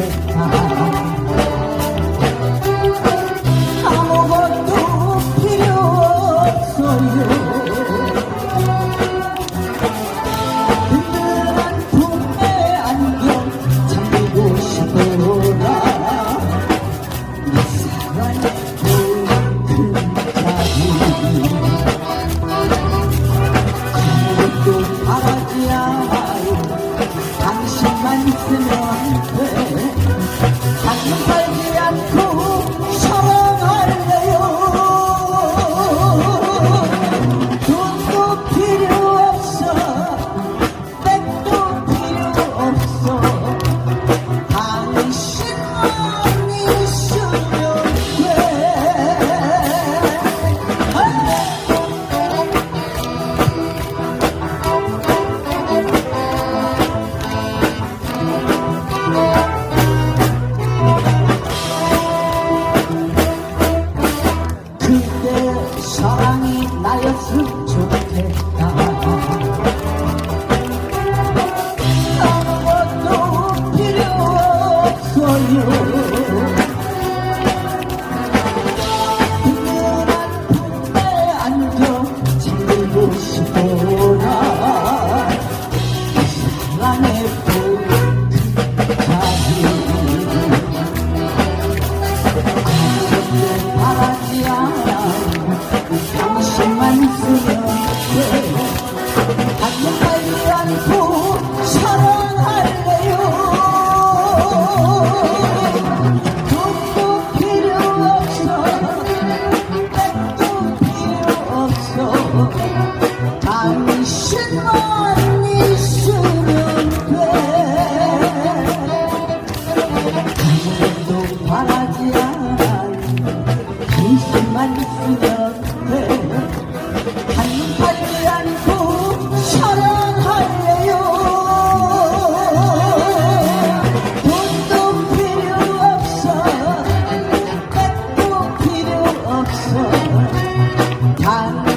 啊。啊 있으면 돼 가슴 살지 않고 서로 है 만 쓰면 받는 말이 않고 사랑할래요 돈도 필요 없어 백도 필요 없어 당신만 있으면 돼 아무도 바라지 않아 당신만 있으면 돼 看。